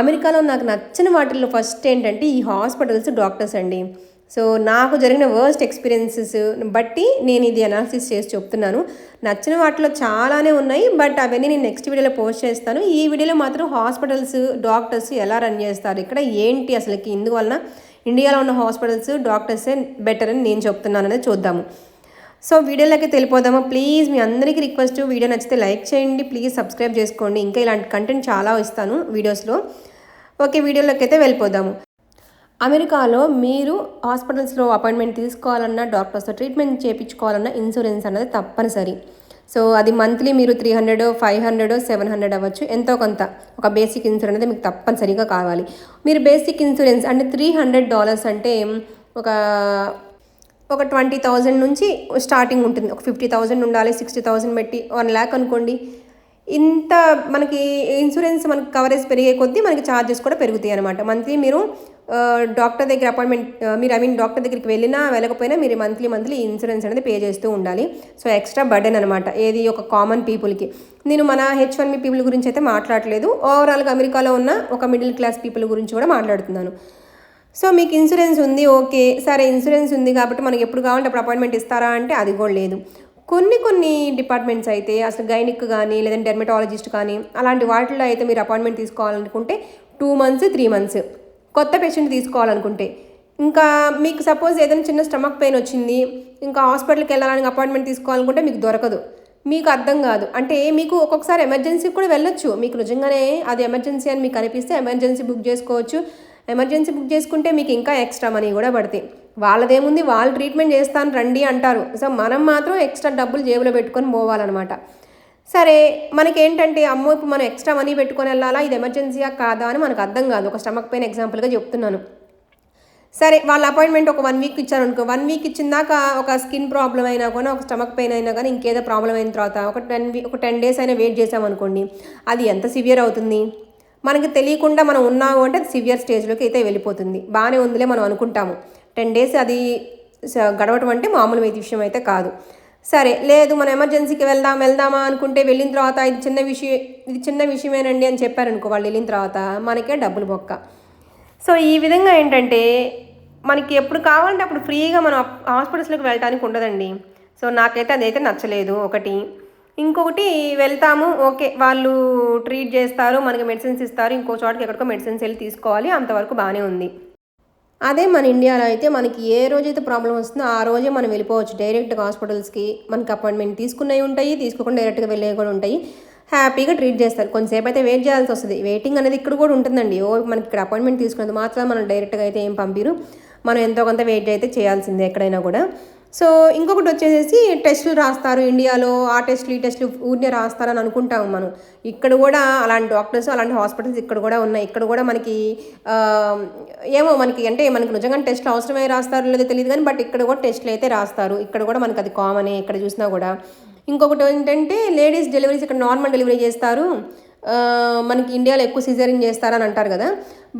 అమెరికాలో నాకు నచ్చిన వాటిల్లో ఫస్ట్ ఏంటంటే ఈ హాస్పిటల్స్ డాక్టర్స్ అండి. సో నాకు జరిగిన వర్స్ట్ ఎక్స్పీరియన్సెస్ బట్టి నేను ఇది అనాలిసిస్ చేసి చెప్తున్నాను. నచ్చిన వాటిలో చాలానే ఉన్నాయి బట్ అవన్నీ నేను నెక్స్ట్ వీడియోలో పోస్ట్ చేస్తాను. ఈ వీడియోలో మాత్రం హాస్పిటల్స్ డాక్టర్స్ ఎలా రన్ చేస్తారు ఇక్కడ ఏంటి అసలుకి ఇందువలన ఇండియాలో ఉన్న హాస్పిటల్స్ డాక్టర్సే బెటర్ అని నేను చెప్తున్నాను అనేది చూద్దాము. సో వీడియోలోకి వెళ్ళిపోదాము ప్లీజ్ మీ అందరికీ రిక్వెస్ట్ వీడియో నచ్చితే లైక్ చేయండి. ప్లీజ్ సబ్స్క్రైబ్ చేసుకోండి. ఇంకా ఇలాంటి కంటెంట్ చాలా ఇస్తాను వీడియోస్లో ఓకే వీడియోలోకి అయితే వెళ్ళిపోదాము. అమెరికాలో మీరు హాస్పిటల్స్లో అపాయింట్మెంట్ తీసుకోవాలన్నా డాక్టర్స్తో ట్రీట్మెంట్ చేయించుకోవాలన్నా ఇన్సూరెన్స్ అనేది తప్పనిసరి. సో అది మంత్లీ మీరు three hundred five hundred seven hundred అవ్వచ్చు. ఎంతో కొంత. ఒక బేసిక్ ఇన్సూరెన్స్ అనేది మీకు తప్పనిసరిగా కావాలి. మీరు బేసిక్ ఇన్సూరెన్స్ అంటే త్రీ హండ్రెడ్ డాలర్స్ అంటే ఒక ఒక ట్వంటీ థౌజండ్ నుంచి స్టార్టింగ్ ఉంటుంది. ఒక ఫిఫ్టీ థౌజండ్ ఉండాలి సిక్స్టీ థౌజండ్ పెట్టి వన్ ల్యాక్ అనుకోండి. ఇంత మనకి ఇన్సూరెన్స్ మనకి కవరేజ్ పెరిగే కొద్దీ మనకి ఛార్జెస్ కూడా పెరుగుతాయి అనమాట మంత్లీ మీరు డాక్టర్ దగ్గర అపాయింట్మెంట్ మీరు ఐ మీన్ డాక్టర్ దగ్గరికి వెళ్ళినా వెళ్ళకపోయినా మీరు మంత్లీ మంత్లీ ఇన్సూరెన్స్ అనేది పే చేస్తూ ఉండాలి. సో ఎక్స్ట్రా బర్డెన్ అనమాట ఏది ఒక కామన్ పీపుల్కి. నేను మన హెచ్ వన్ మీ పీపుల్ గురించి అయితే మాట్లాడలేదు. ఓవరాల్గా అమెరికాలో ఉన్న ఒక మిడిల్ క్లాస్ పీపుల్ గురించి కూడా మాట్లాడుతున్నాను. సో మీకు ఇన్సూరెన్స్ ఉంది ఓకే. సరే ఇన్సూరెన్స్ ఉంది కాబట్టి మనకి ఎప్పుడు కావాలంటే అప్పుడు అపాయింట్మెంట్ ఇస్తారా అంటే అది కూడా లేదు. కొన్ని కొన్ని డిపార్ట్మెంట్స్ అయితే అసలు గైనిక్ కానీ లేదంటే డెర్మటాలజిస్ట్ కానీ అలాంటి వాటిల్లో అయితే మీరు అపాయింట్మెంట్ తీసుకోవాలనుకుంటే టూ మంత్స్ త్రీ మంత్స్. కొత్త పేషెంట్ తీసుకోవాలనుకుంటే. ఇంకా మీకు సపోజ్ ఏదైనా చిన్న స్టమక్ పెయిన్ వచ్చింది ఇంకా హాస్పిటల్కి వెళ్ళాలని అపాయింట్మెంట్ తీసుకోవాలనుకుంటే మీకు దొరకదు. మీకు అర్థం కాదు. అంటే మీకు ఒక్కొక్కసారి ఎమర్జెన్సీకి కూడా వెళ్ళొచ్చు. మీకు నిజంగానే అది ఎమర్జెన్సీ అని మీకు అనిపిస్తే ఎమర్జెన్సీ బుక్ చేసుకోవచ్చు. ఎమర్జెన్సీ బుక్ చేసుకుంటే మీకు ఇంకా ఎక్స్ట్రా మనీ కూడా పడతాయి. వాళ్ళదేముంది వాళ్ళు ట్రీట్మెంట్ చేస్తాను రండి అంటారు. సో మనం మాత్రం ఎక్స్ట్రా డబ్బులు జేబులో పెట్టుకొని పోవాలన్నమాట. సరే మనకేంటంటే అమ్మో ఇప్పుడు మనం ఎక్స్ట్రా మనీ పెట్టుకొని వెళ్ళాలా? ఇది ఎమర్జెన్సీయా కాదా అని మనకు అర్థం కాదు. ఒక స్టమక్ పెయిన్ ఎగ్జాంపుల్గా చెప్తున్నాను. సరే వాళ్ళ అపాయింట్మెంట్ ఒక వన్ వీక్ ఇచ్చారు అనుకో వన్ వీక్ ఇచ్చిందాక ఒక స్కిన్ ప్రాబ్లం అయినా కానీ ఒక స్టమక్ పెయిన్ అయినా కానీ ఇంకేదో ప్రాబ్లం అయిన తర్వాత ఒక టెన్ వీ ఒక టెన్ డేస్ అయినా వెయిట్ చేసామనుకోండి అది ఎంత సివియర్ అవుతుంది? మనకి తెలియకుండా మనం ఉన్నాము అంటే అది సివియర్ స్టేజ్లోకి అయితే వెళ్ళిపోతుంది. బాగానే ఉందిలే మనం అనుకుంటాము. టెన్ డేస్ అది గడవటం అంటే మామూలు విషయం అయితే కాదు. సరే లేదు మనం ఎమర్జెన్సీకి వెళ్దాం వెళ్దామా అనుకుంటే వెళ్ళిన తర్వాత ఇది చిన్న విషయం ఇది చిన్న విషయమేనండి అని చెప్పారనుకో వాళ్ళు వెళ్ళిన తర్వాత మనకే డబ్బులు బొక్క. సో ఈ విధంగా ఏంటంటే మనకి ఎప్పుడు కావాలంటే అప్పుడు ఫ్రీగా మనం హాస్పిటల్స్లోకి వెళ్ళడానికి ఉండదండి. సో నాకైతే అదైతే నచ్చలేదు ఒకటి. ఇంకొకటి వెళ్తాము ఓకే వాళ్ళు ట్రీట్ చేస్తారు మనకి మెడిసిన్స్ ఇస్తారు ఇంకో చోటకి ఎక్కడికో మెడిసిన్స్ వెళ్ళి తీసుకోవాలి అంతవరకు బాగానే ఉంది. అదే మన ఇండియాలో అయితే మనకి ఏ రోజైతే ప్రాబ్లం వస్తుందో ఆ రోజే మనం వెళ్ళిపోవచ్చు. డైరెక్ట్గా హాస్పిటల్స్కి మనకి అపాయింట్మెంట్ తీసుకున్నవి ఉంటాయి తీసుకోకుండా డైరెక్ట్గా వెళ్ళేవి కూడా ఉంటాయి. హ్యాపీగా ట్రీట్ చేస్తారు. కొంతసేపు అయితే వెయిట్ చేయాల్సి వస్తుంది. వెయిటింగ్ అనేది ఇక్కడ కూడా ఉంటుందండి. ఓ మనకి ఇక్కడ అపాయింట్మెంట్ తీసుకున్నది మాత్రం మనం డైరెక్ట్గా అయితే ఏం పంపిరు. మనం ఎంతో కొంత వెయిట్ అయితే చేయాల్సిందే ఎక్కడైనా కూడా. సో ఇంకొకటి వచ్చేసేసి టెస్టులు రాస్తారు ఇండియాలో ఆ టెస్టులు ఈ టెస్టులు ఊరినే రాస్తారని అనుకుంటాము మనం. ఇక్కడ కూడా అలాంటి డాక్టర్స్ అలాంటి హాస్పిటల్స్ ఇక్కడ కూడా ఉన్నాయి. ఇక్కడ కూడా మనకి ఏమో మనకి అంటే మనకి నిజంగా టెస్టులు అవసరమే రాస్తారో లేదో తెలియదు కానీ బట్ ఇక్కడ కూడా టెస్ట్లు అయితే రాస్తారు. ఇక్కడ కూడా మనకి అది కామనే ఇక్కడ చూసినా కూడా. ఇంకొకటి ఏంటంటే లేడీస్ డెలివరీస్ ఇక్కడ నార్మల్ డెలివరీ చేస్తారు. మనకి ఇండియాలో ఎక్కువ సిజరింగ్ చేస్తారని అంటారు కదా.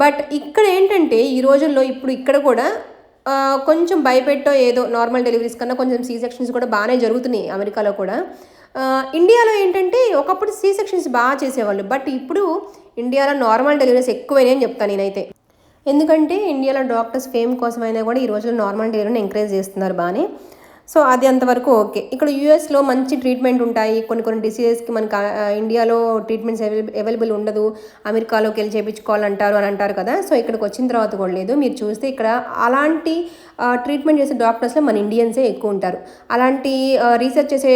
బట్ ఇక్కడ ఏంటంటే ఈ రోజుల్లో ఇప్పుడు ఇక్కడ కూడా కొంచెం భయపెట్టో ఏదో నార్మల్ డెలివరీస్ కన్నా కొంచెం సీ సెక్షన్స్ కూడా బాగానే జరుగుతున్నాయి అమెరికాలో కూడా. ఇండియాలో ఏంటంటే ఒకప్పుడు సీ సెక్షన్స్ బాగా చేసేవాళ్ళు. బట్ ఇప్పుడు ఇండియాలో నార్మల్ డెలివరీస్ ఎక్కువైనాయి అని చెప్తాను నేనైతే. ఎందుకంటే ఇండియాలో డాక్టర్స్ ఫేమ్ కోసమైనా కూడా ఈ రోజుల్లో నార్మల్ డెలివరీని ఎంకరేజ్ చేస్తున్నారు బాగానే సో అది అంతవరకు ఓకే. ఇక్కడ యూఎస్లో మంచి ట్రీట్మెంట్ ఉంటాయి. కొన్ని కొన్ని డిసీజెస్కి మనకి ఇండియాలో ట్రీట్మెంట్స్ అవైలబుల్ ఉండదు. అమెరికాలోకి వెళ్ళి చేయించుకోవాలంటారు అని అంటారు కదా. సో ఇక్కడికి వచ్చిన తర్వాత కూడా లేదు. మీరు చూస్తే ఇక్కడ అలాంటి ట్రీట్మెంట్ చేసే డాక్టర్స్లో మన ఇండియన్సే ఎక్కువ ఉంటారు. అలాంటి రీసెర్చ్ చేసే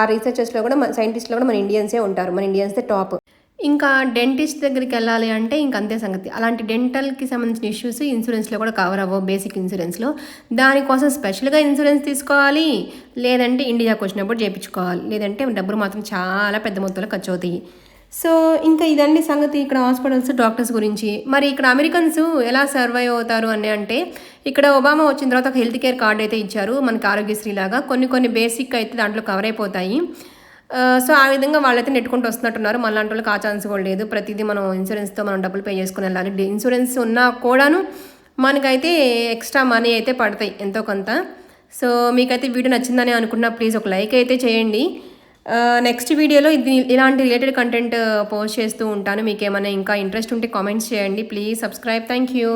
ఆ రీసెర్చర్స్లో కూడా మన సైంటిస్ట్లో కూడా మన ఇండియన్సే ఉంటారు. మన ఇండియన్సే టాప్. ఇంకా డెంటిస్ట్ దగ్గరికి వెళ్ళాలి అంటే ఇంక అంతే సంగతి. అలాంటి డెంటల్కి సంబంధించిన ఇష్యూస్ ఇన్సూరెన్స్లో కూడా కవర్ అవ్వవు బేసిక్ ఇన్సూరెన్స్లో దానికోసం స్పెషల్గా ఇన్సూరెన్స్ తీసుకోవాలి లేదంటే ఇండియాకి వచ్చినప్పుడు చేయించుకోవాలి లేదంటే డబ్బులు మాత్రం చాలా పెద్ద మొత్తంలో ఖర్చు అవుతాయి సో ఇంకా ఇదండి సంగతి ఇక్కడ హాస్పిటల్స్ డాక్టర్స్ గురించి. మరి ఇక్కడ అమెరికన్స్ ఎలా సర్వైవ్ అవుతారు అని అంటే ఇక్కడ ఒబామా వచ్చిన తర్వాత ఒక హెల్త్ కేర్ కార్డ్ అయితే ఇచ్చారు మనకి ఆరోగ్యశ్రీ లాగా. కొన్ని కొన్ని బేసిక్ అయితే దాంట్లో కవర్ అయిపోతాయి. సో ఆ విధంగా వాళ్ళైతే నెట్టుకుంటూ వస్తున్నట్టున్నారు. మళ్ళీ వాళ్ళకి ఆ ఛాన్స్ కూడా లేదు. ప్రతిదీ మనం ఇన్సూరెన్స్తో మనం డబ్బులు పే చేసుకుని వెళ్ళాలి. ఇన్సూరెన్స్ ఉన్నా కూడాను మనకైతే ఎక్స్ట్రా మనీ అయితే పడతాయి ఎంతో కొంత. సో మీకైతే వీడియో నచ్చిందని అనుకున్నా ప్లీజ్ ఒక లైక్ అయితే చేయండి. నెక్స్ట్ వీడియోలో ఇది ఇలాంటి రిలేటెడ్ కంటెంట్ పోస్ట్ చేస్తూ ఉంటాను. మీకు ఏమైనా ఇంకా ఇంట్రెస్ట్ ఉంటే కామెంట్స్ చేయండి. Please subscribe. Thank you.